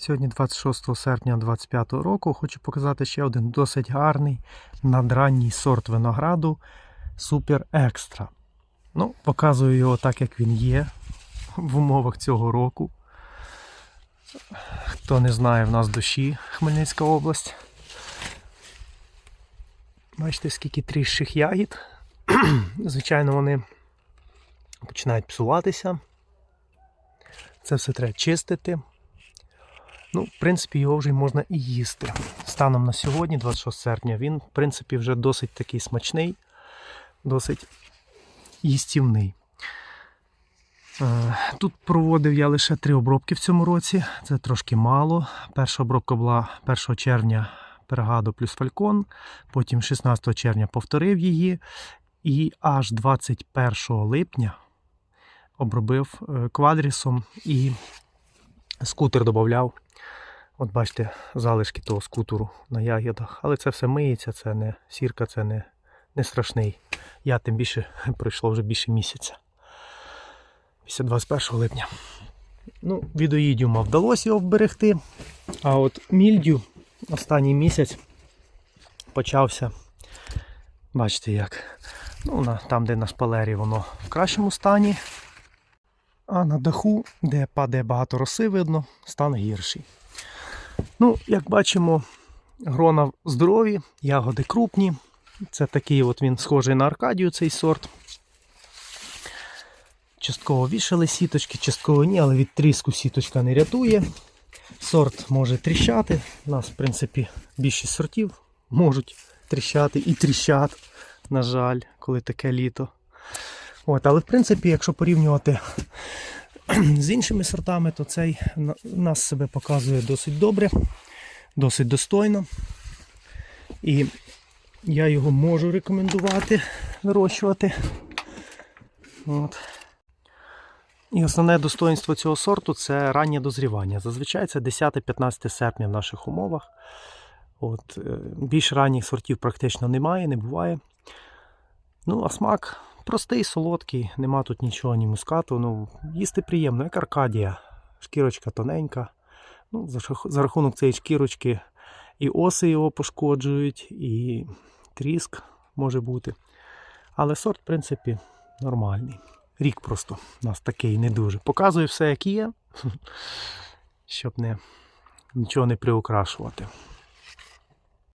Сьогодні 26 серпня 2025 року хочу показати ще один досить гарний надранній сорт винограду Супер Екстра. Ну, показую його так, як він є в умовах цього року. Хто не знає, в нас дощі Хмельницька область. Бачите, скільки тріщих ягід. Звичайно, вони починають псуватися. Це все треба чистити. Ну, в принципі, його вже можна і їсти. Станом на сьогодні, 26 серпня, він, в принципі, вже досить такий смачний, досить їстівний. Е, Тут проводив я лише три обробки в цьому році. Це трошки мало. Перша обробка була 1 червня Пергадо плюс Фалькон. Потім 16 червня повторив її. І аж 21 липня обробив е, квадрісом і скутер додавав. От бачите, залишки того скутеру на ягідах. Але це все миється, це не сірка, це не, не страшний. Я тим більше пройшло вже більше місяця. Після 21 липня. Ну, відоїдіума вдалося його вберегти. А от мільдю останній місяць почався. Бачите як. Ну, на, там, де на шпалері, воно в кращому стані. А на даху, де падає багато роси, видно, стан гірший. Ну, як бачимо, грона здорові, ягоди крупні. Це такий от він схожий на Аркадію цей сорт. Частково вішали сіточки, частково ні, але від тріску сіточка не рятує. Сорт може тріщати. У нас, в принципі, більшість сортів можуть тріщати і тріщать, на жаль, коли таке літо. От, але в принципі, якщо порівнювати з іншими сортами, то цей нас себе показує досить добре, досить достойно. І я його можу рекомендувати вирощувати. От. І основне достоинство цього сорту це раннє дозрівання. Зазвичай це 10-15 серпня в наших умовах. От, е, більш ранніх сортів практично немає, не буває. Ну, а смак простий, солодкий, нема тут нічого, ні мускату. Ну, їсти приємно, як Аркадія. Шкірочка тоненька. Ну, за, рахунок цієї шкірочки і оси його пошкоджують, і тріск може бути. Але сорт, в принципі, нормальний. Рік просто у нас такий не дуже. Показую все, як є, щоб не, нічого не приукрашувати.